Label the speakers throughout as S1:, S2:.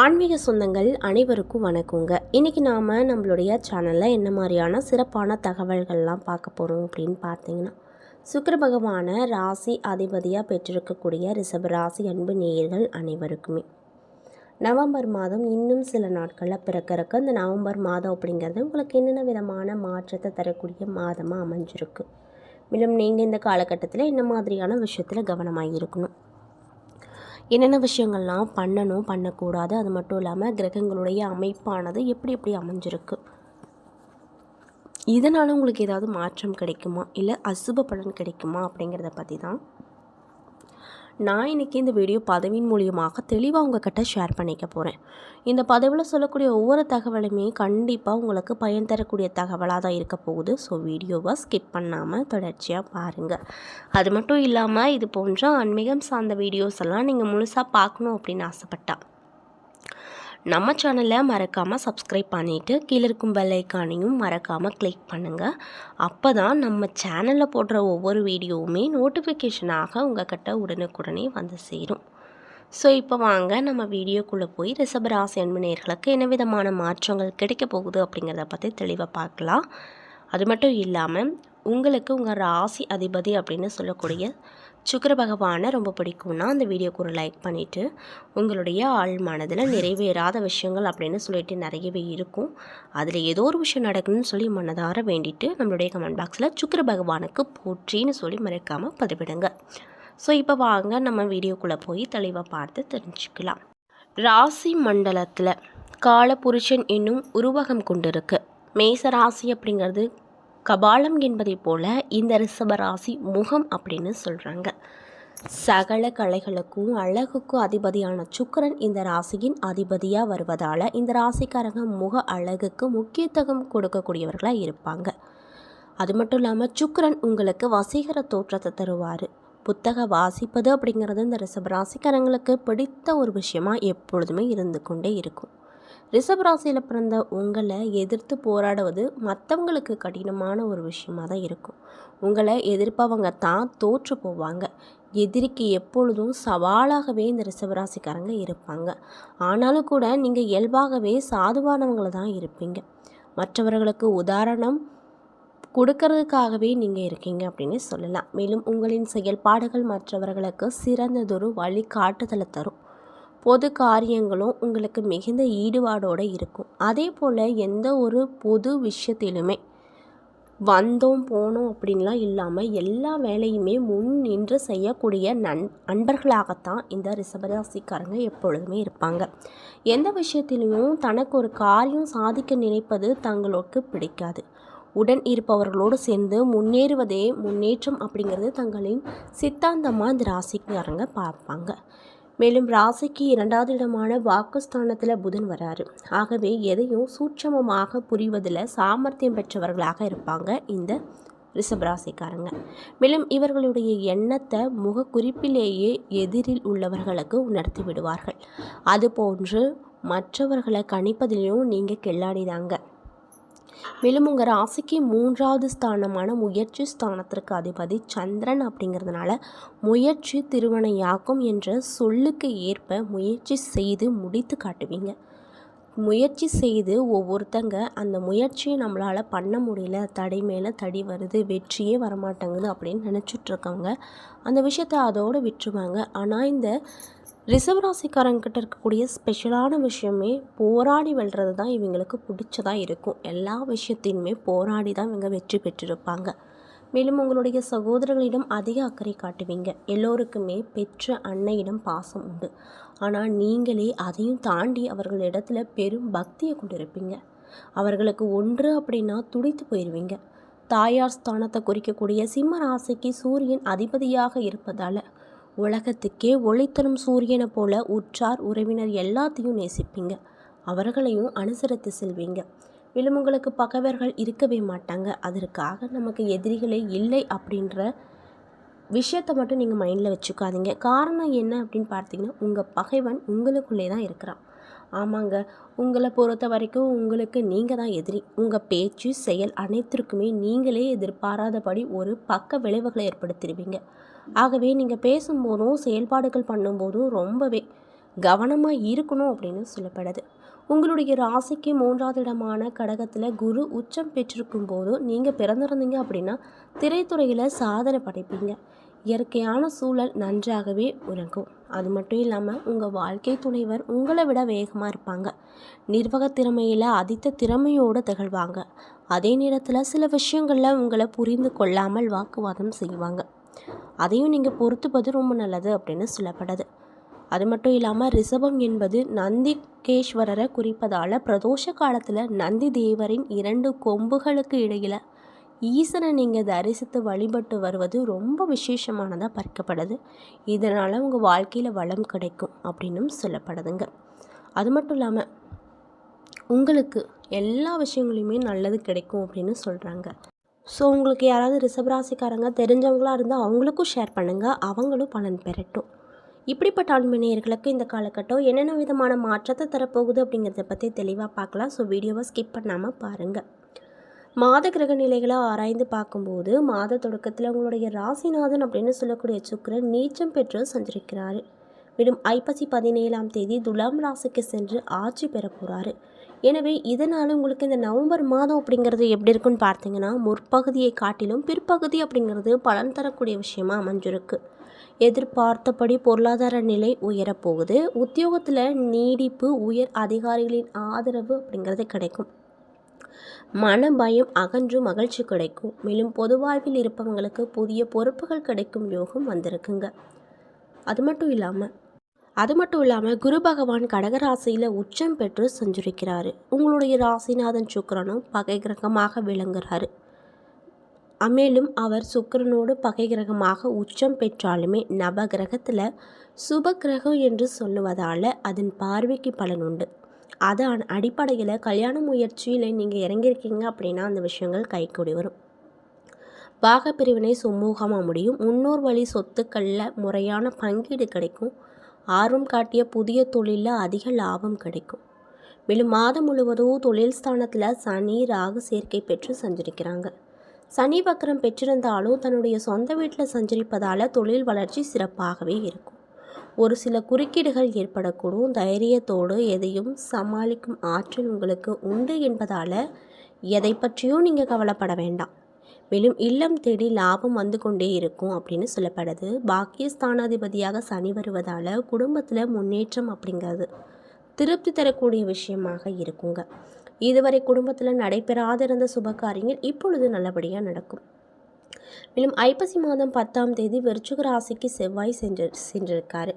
S1: ஆன்மீக சொந்தங்கள் அனைவருக்கும் வணக்கங்க. இன்றைக்கி நாம் நம்மளுடைய சேனலில் என்ன மாதிரியான சிறப்பான தகவல்கள்லாம் பார்க்க போகிறோம் அப்படின்னு பார்த்தீங்கன்னா சுக்கர பகவான ராசி அதிபதியாக பெற்றிருக்கக்கூடிய ரிஷப ராசி அன்பு நேயர்கள் அனைவருக்குமே. நவம்பர் மாதம் இன்னும் சில நாட்களில் பிறக்கிறக்க இந்த நவம்பர் மாதம் அப்படிங்கிறது உங்களுக்கு என்னென்ன விதமான மாற்றத்தை தரக்கூடிய மாதமாக அமைஞ்சிருக்கு. மேலும் நீங்கள் இந்த காலகட்டத்தில் என்ன மாதிரியான விஷயத்தில் கவனமாக இருக்கணும்? என்னென்ன விஷயங்கள்லாம் பண்ணணும் பண்ணக்கூடாது அது மட்டும் இல்லாமல் கிரகங்களுடைய அமைப்பானது எப்படி எப்படி அமைஞ்சிருக்கு? இதனால் உங்களுக்கு ஏதாவது மாற்றம் கிடைக்குமா? இல்லை அசுப பலன் கிடைக்குமா? அப்படிங்கிறத பற்றி தான் நான் இன்றைக்கி இந்த வீடியோ பதவியின் மூலியமாக தெளிவாக உங்ககிட்ட ஷேர் பண்ணிக்க போகிறேன் இந்த பதவியில் சொல்லக்கூடிய ஒவ்வொரு தகவலுமே கண்டிப்பாக உங்களுக்கு பயன் தரக்கூடிய தகவலாக தான் இருக்க போகுது. ஸோ வீடியோவை ஸ்கிப் பண்ணாமல் தொடர்ச்சியாக பாருங்கள் அது மட்டும் இல்லாமல் இது போன்ற ஆன்மீகம் சார்ந்த வீடியோஸ் எல்லாம் நீங்கள் முழுசாக பார்க்கணும் அப்படின்னு ஆசைப்பட்டா நம்ம சேனலை மறக்காமல் சப்ஸ்கிரைப் பண்ணிவிட்டு கீழே இருக்கும் பெல்லைக்கானையும் மறக்காமல் கிளிக் பண்ணுங்கள் அப்போ தான் நம்ம சேனலில் போடுற ஒவ்வொரு வீடியோவுமே நோட்டிஃபிகேஷனாக உங்கள் கிட்ட உடனுக்குடனே வந்து சேரும். ஸோ இப்போ வாங்க நம்ம வீடியோக்குள்ளே போய் ரிஷபராசி அன்புநேயர்களுக்கு என்ன விதமான மாற்றங்கள் கிடைக்க போகுது அப்படிங்கிறத பற்றி தெளிவாக பார்க்கலாம். அது மட்டும் இல்லாமல் உங்களுக்கு உங்கள் ராசி அதிபதி அப்படின்னு சொல்லக்கூடிய சுக்கர பகவானை ரொம்ப பிடிக்கும்னா அந்த வீடியோக்கு ஒரு லைக் பண்ணிவிட்டு உங்களுடைய ஆள் மனதில் நிறைவேறாத விஷயங்கள் அப்படின்னு சொல்லிட்டு நிறையவே இருக்கும். அதில் ஏதோ ஒரு விஷயம் நடக்கணும்னு சொல்லி மனதார வேண்டிட்டு நம்மளுடைய கமெண்ட் பாக்ஸில் சுக்கர பகவானுக்கு போற்றின்னு சொல்லி மறக்காமல் பதிவிடுங்க. ஸோ இப்போ வாங்க நம்ம வீடியோக்குள்ளே போய் தெளிவாக பார்த்து தெரிஞ்சுக்கலாம். ராசி மண்டலத்தில் காலபுருஷன் என்னும் உருவகம் கொண்டிருக்கு. மேச ராசி அப்படிங்கிறது கபாலம் என்பதைப் போல இந்த ரிஷபராசி முகம் அப்படின்னு சொல்கிறாங்க சகல கலைகளுக்கும் அழகுக்கும் அதிபதியான சுக்கரன் இந்த ராசியின் அதிபதியாக வருவதால் இந்த ராசிக்காரங்க முக அழகுக்கு முக்கியத்துவம் கொடுக்கக்கூடியவர்களாக இருப்பாங்க. அது மட்டும் இல்லாமல் சுக்கரன் உங்களுக்கு வசீகர தோற்றத்தை தருவார். புத்தக வாசிப்பது அப்படிங்கிறது இந்த ரிஷபராசிக்காரங்களுக்கு பிடித்த ஒரு விஷயமாக எப்பொழுதுமே இருந்து கொண்டே இருக்கும். ரிஷபராசியில் பிறந்த உங்களை எதிர்த்து போராடுவது மற்றவங்களுக்கு கடினமான ஒரு விஷயமா தான் இருக்கும். உங்களை எதிர்ப்பவங்க தான் தோற்று போவாங்க. எதிரிக்கு எப்பொழுதும் சவாலாகவே இந்த ரிஷபராசிக்காரங்க இருப்பாங்க. ஆனாலும் கூட நீங்கள் இயல்பாகவே சாதுவானவங்கள தான் இருப்பீங்க. மற்றவர்களுக்கு உதாரணம் கொடுக்கறதுக்காகவே நீங்கள் இருக்கீங்க அப்படின்னு சொல்லலாம். மேலும் உங்களின் செயல்பாடுகள் மற்றவர்களுக்கு சிறந்ததொரு வழிகாட்டுதலை தரும். பொது காரியங்களும் உங்களுக்கு மிகுந்த ஈடுபாடோடு இருக்கும். அதே போல் எந்த ஒரு பொது விஷயத்திலுமே வந்தோம் போனோம் அப்படின்லாம் இல்லாமல் எல்லா வேலையுமே முன் நின்று செய்யக்கூடிய நண் நண்பர்களாகத்தான் இந்த ரிஷபராசிக்காரங்க எப்பொழுதுமே இருப்பாங்க. எந்த விஷயத்திலையும் தனக்கு ஒரு காரியம் சாதிக்க நினைப்பது தங்களுக்கு பிடிக்காது. உடன் இருப்பவர்களோடு சேர்ந்து முன்னேறுவதே முன்னேற்றம் அப்படிங்கிறது தங்களின் சித்தாந்தமாக இந்த ராசிக்காரங்க பார்ப்பாங்க. மேலும் ராசிக்கு இரண்டாவது இடமான வாக்குஸ்தானத்தில் புதன் வராரு. ஆகவே எதையும் சூட்சமமாக புரிவதில் சாமர்த்தியம் பெற்றவர்களாக இருப்பாங்க இந்த ரிஷபராசிக்காரங்க. மேலும் இவர்களுடைய எண்ணத்தை முகக்குறிப்பிலேயே எதிரில் உள்ளவர்களுக்கு உணர்த்தி விடுவார்கள். அதுபோன்று மற்றவர்களை கணிப்பதிலையும் நீங்கள் கில்லாடிதாங்க. மேலும் உங்கள் ராசிக்கு மூன்றாவது ஸ்தானமான முயற்சி ஸ்தானத்திற்கு அதிபதி சந்திரன் அப்படிங்கிறதுனால முயற்சி திருவனையாக்கும் என்ற சொல்லுக்கு ஏற்ப முயற்சி செய்து முடித்து காட்டுவீங்க. முயற்சி செய்து ஒவ்வொருத்தங்க அந்த முயற்சியை நம்மளால் பண்ண முடியல தடை மேலே தடி வருது வெற்றியே வரமாட்டேங்குது அப்படின்னு நினச்சிட்ருக்கவங்க அந்த விஷயத்தை அதோடு விட்டுருவாங்க. ஆனால் இந்த ரிசர்வ் ராசிக்காரங்கிட்ட இருக்கக்கூடிய ஸ்பெஷலான விஷயமே போராடி வெல்றது தான் இவங்களுக்கு பிடிச்சதாக இருக்கும். எல்லா விஷயத்தையுமே போராடி தான் இவங்க வெற்றி பெற்றிருப்பாங்க. மேலும் உங்களுடைய சகோதரர்களிடம் அதிக அக்கறை காட்டுவீங்க. எல்லோருக்குமே பெற்ற அன்னையிடம் பாசம் உண்டு. ஆனால் நீங்களே அதையும் தாண்டி அவர்களிடத்துல பெரும் பக்தியை கொண்டிருப்பீங்க. அவர்களுக்கு ஒன்று அப்படின்னா துடித்து போயிடுவீங்க தாயார் ஸ்தானத்தை குறிக்கக்கூடிய சிம்ம ராசிக்கு சூரியன் அதிபதியாக இருப்பதால் உலகத்துக்கே ஒளி தரும் சூரியனை போல உற்றார் உறவினர் எல்லாத்தையும் நேசிப்பீங்க. அவர்களையும் அனுசரித்து செல்வீங்க. மேலும் உங்களுக்கு பகைவர்கள் இருக்கவே மாட்டாங்க. அதற்காக நமக்கு எதிரிகளே இல்லை அப்படின்ற விஷயத்தை மட்டும் நீங்கள் மைண்டில் வச்சுக்காதீங்க. காரணம் என்ன அப்படின்னு பார்த்தீங்கன்னா உங்கள் பகைவன் உங்களுக்குள்ளே தான் இருக்கிறான். ஆமாங்க. உங்களை பொறுத்த வரைக்கும் உங்களுக்கு நீங்கள் தான் எதிரி. உங்கள் பேச்சு செயல் அனைத்திற்குமே நீங்களே எதிர்பாராதபடி ஒரு பக்க விளைவுகளை ஏற்படுத்திடுவீங்க. ஆகவே நீங்கள் பேசும்போதும் செயல்பாடுகள் பண்ணும்போதும் ரொம்பவே கவனமாக இருக்கணும் அப்படின்னு சொல்லப்படுது. உங்களுடைய ராசிக்கு மூன்றாவது இடமான கடகத்தில் குரு உச்சம் பெற்றிருக்கும் போது நீங்கள் பிறந்திருந்தீங்க அப்படின்னா திரைத்துறையில் சாதனை படைப்பீங்க. இயற்கையான சூழல் நன்றாகவே உறங்கும் அது மட்டும் இல்லாமல் உங்கள் வாழ்க்கை துணைவர் உங்களை விட வேகமாக இருப்பாங்க. நிர்வாக திறமையில் அதித்த திறமையோடு திகழ்வாங்க. அதே நேரத்தில் சில விஷயங்களில் உங்களை புரிந்து கொள்ளாமல் வாக்குவாதம் செய்வாங்க. அதையும் நீங்கள் பொறுத்துப்பது ரொம்ப நல்லது அப்படின்னு சொல்லப்படுது. அது மட்டும் இல்லாமல் ரிஷபம் என்பது நந்திகேஸ்வரரை குறிப்பதால் பிரதோஷ காலத்தில் நந்தி தேவரின் இரண்டு கொம்புகளுக்கு இடையில் ஈசனை நீங்கள் தரிசித்து வழிபட்டு வருவது ரொம்ப விசேஷமானதாக பார்க்கப்படுது. இதனால் உங்கள் வாழ்க்கையில் வளம் கிடைக்கும் அப்படின்னும் சொல்லப்படுதுங்க. அது மட்டும் இல்லாமல் உங்களுக்கு எல்லா விஷயங்களையுமே நல்லது கிடைக்கும் அப்படின்னு சொல்கிறாங்க ஸோ உங்களுக்கு யாராவது ரிஷபராசிக்காரங்க தெரிஞ்சவங்களாக இருந்தால் அவங்களுக்கும் ஷேர் பண்ணுங்கள் அவங்களும் பலன் பெறட்டும். இப்படிப்பட்ட ஆண்மணியர்களுக்கு இந்த காலகட்டம் என்னென்ன விதமான மாற்றத்தை தரப்போகுது அப்படிங்கிறத பற்றி தெளிவாக பார்க்கலாம். ஸோ வீடியோவை ஸ்கிப் பண்ணாமல் பாருங்கள் மாத கிரக நிலைகளை ஆராய்ந்து பார்க்கும்போது மாத தொடக்கத்தில் உங்களுடைய ராசிநாதன் அப்படின்னு சொல்லக்கூடிய சுக்கரன் நீச்சம் பெற்று சஞ்சரிக்கிறாரு. மேலும் ஐப்பசி பதினேழாம் தேதி துலாம் ராசிக்கு சென்று ஆட்சி பெற போகிறாரு எனவே இதனால் உங்களுக்கு இந்த நவம்பர் மாதம் அப்படிங்கிறது எப்படி இருக்குன்னு பார்த்தீங்கன்னா முற்பகுதியை காட்டிலும் பிற்பகுதி அப்படிங்கிறது பலன் தரக்கூடிய விஷயமா அமைஞ்சிருக்கு. எதிர்பார்த்தபடி பொருளாதார நிலை உயரப்போகுது உத்தியோகத்தில் நீடிப்பு உயர் அதிகாரிகளின் ஆதரவு அப்படிங்கிறது கிடைக்கும். மன பயம் அகன்று மகிழ்ச்சி கிடைக்கும். மேலும் பொது வாழ்வில் இருப்பவங்களுக்கு புதிய பொறுப்புகள் கிடைக்கும் யோகம் வந்திருக்குங்க. அது மட்டும் இல்லாமல் அது மட்டும் இல்லாமல் குரு பகவான் கடகராசியில் உச்சம் பெற்று சஞ்சரிக்கிறாரு. உங்களுடைய ராசிநாதன் சுக்கரனும் பகை கிரகமாக விளங்குறாரு. மேலும் அவர் சுக்கரனோடு பகை கிரகமாக உச்சம் பெற்றாலுமே நவகிரகத்தில் சுப கிரகம் என்று சொல்லுவதால் அதன் பார்வைக்கு பலன் உண்டு. அதான் அடிப்படையில் கல்யாண முயற்சியில் நீங்கள் இறங்கியிருக்கீங்க அப்படின்னா அந்த விஷயங்கள் கைக்கூடி வரும். பாகப்பிரிவினை சுமூகமாக முடியும். முன்னோர் வழி சொத்துக்களில் முறையான பங்கீடு கிடைக்கும். ஆர்வம் காட்டிய புதிய தொழிலில் அதிக லாபம் கிடைக்கும். மேலும் மாதம் முழுவதும் தொழில் ஸ்தானத்தில் சனி ராகு சேர்க்கை பெற்று சஞ்சரிக்கிறாங்க. சனி வக்கரம் பெற்றிருந்தாலும் தன்னுடைய சொந்த வீட்டில் சஞ்சரிப்பதால் தொழில் வளர்ச்சி சிறப்பாகவே இருக்கும். ஒரு சில குறுக்கீடுகள் ஏற்படக்கூடும். தைரியத்தோடு எதையும் சமாளிக்கும் ஆற்றல் உங்களுக்கு உண்டு என்பதால் எதை பற்றியும் நீங்கள் கவலைப்பட வேண்டாம். மேலும் இல்லம் தேடி லாபம் வந்து கொண்டே இருக்கும் அப்படின்னு சொல்லப்படுது. பாக்கியஸ்தானாதிபதியாக சனி வருவதால் குடும்பத்தில் முன்னேற்றம் அப்படிங்கிறது திருப்தி தரக்கூடிய விஷயமாக இருக்குங்க. இதுவரை குடும்பத்தில் நடைபெறாத இருந்த சுபகாரியங்கள் இப்பொழுது நல்லபடியாக நடக்கும். மேலும் ஐப்பசி மாதம் பத்தாம் தேதி விருச்சுக ராசிக்கு செவ்வாய் சென்று சென்றிருக்காரு.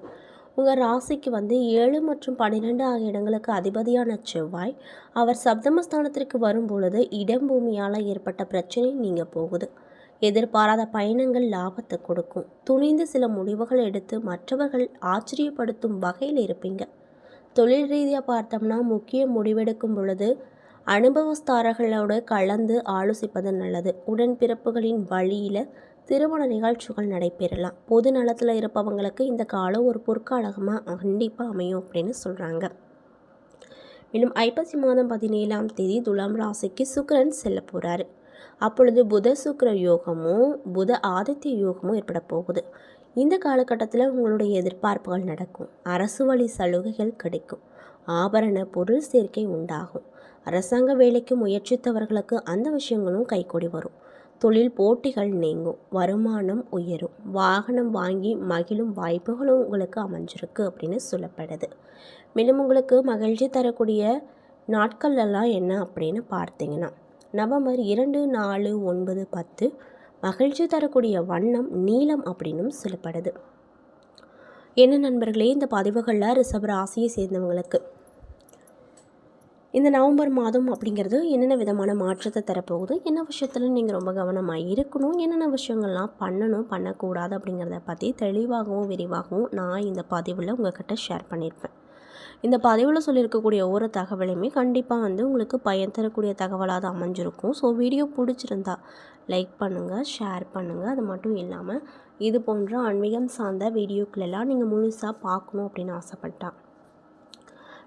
S1: உங்கள் ராசிக்கு வந்து ஏழு மற்றும் பன்னிரெண்டு ஆகிய இடங்களுக்கு அதிபதியான செவ்வாய். அவர் சப்தமஸ்தானத்திற்கு வரும் பொழுது இடம் பூமியால் ஏற்பட்ட பிரச்சனை நீங்கள் போகுது. எதிர்பாராத பயணங்கள் லாபத்தை கொடுக்கும். துணிந்து சில முடிவுகள் எடுத்து மற்றவர்கள் ஆச்சரியப்படுத்தும் வகையில் இருப்பீங்க. தொழில் ரீதியாக பார்த்தோம்னா முக்கிய முடிவெடுக்கும் பொழுது அனுபவஸ்தாரர்களோடு கலந்து ஆலோசிப்பது நல்லது. உடன்பிறப்புகளின் வழியில் திருமண நிகழ்ச்சிகள் நடைபெறலாம். பொது நலத்தில் இருப்பவங்களுக்கு இந்த காலம் ஒரு பொற்காலகமாக கண்டிப்பாக அமையும் அப்படின்னு சொல்கிறாங்க மேலும் ஐப்பசி மாதம் பதினேழாம் தேதி துலாம் ராசிக்கு சுக்கரன் செல்ல போகிறாரு அப்பொழுது புத சுக்கர யோகமும் புத ஆதித்ய யோகமும் ஏற்பட போகுது. இந்த காலகட்டத்தில் உங்களுடைய எதிர்பார்ப்புகள் நடக்கும். அரசு வழி சலுகைகள் கிடைக்கும். ஆபரண பொருள் சேர்க்கை உண்டாகும். அரசாங்க வேலைக்கு முயற்சித்தவர்களுக்கு அந்த விஷயங்களும் கைகூடி வரும். தொழில் போட்டிகள் நீங்கும் வருமானம் உயரும் வாகனம் வாங்கி மகிழும் வாய்ப்புகளும் உங்களுக்கு அமைஞ்சிருக்கு அப்படின்னு சொல்லப்படுது. மேலும் உங்களுக்கு மகிழ்ச்சி தரக்கூடிய நாட்கள்லாம் என்ன அப்படின்னு பார்த்தீங்கன்னா நவம்பர் இரண்டு நாலு ஒன்பது பத்து மகிழ்ச்சி தரக்கூடிய வண்ணம் நீளம் அப்படின்னும் சொல்லப்படுது. என்ன நண்பர்களே இந்த பதிவுகளில் ரிசர்வ் ராசியை சேர்ந்தவங்களுக்கு இந்த நவம்பர் மாதம் அப்படிங்கிறது என்னென்ன விதமான மாற்றத்தை தரப்போகுது? என்ன விஷயத்தில் நீங்கள் ரொம்ப கவனமாக இருக்கணும்? என்னென்ன விஷயங்கள்லாம் பண்ணணும் பண்ணக்கூடாது அப்படிங்கிறத பற்றி தெளிவாகவும் விரிவாகவும் நான் இந்த பதிவில் உங்கள்கிட்ட ஷேர் பண்ணியிருப்பேன் இந்த பதிவில் சொல்லியிருக்கக்கூடிய ஒவ்வொரு தகவலையுமே கண்டிப்பாக வந்து உங்களுக்கு பயன் தரக்கூடிய தகவலாக தான் அமைஞ்சிருக்கும். ஸோ வீடியோ பிடிச்சிருந்தா லைக் பண்ணுங்கள் ஷேர் பண்ணுங்கள் அது மட்டும் இல்லாமல் இது போன்ற ஆன்மீகம் சார்ந்த வீடியோக்களெல்லாம் நீங்கள் முழுசாக பார்க்கணும் அப்படின்னு ஆசைப்பட்டான்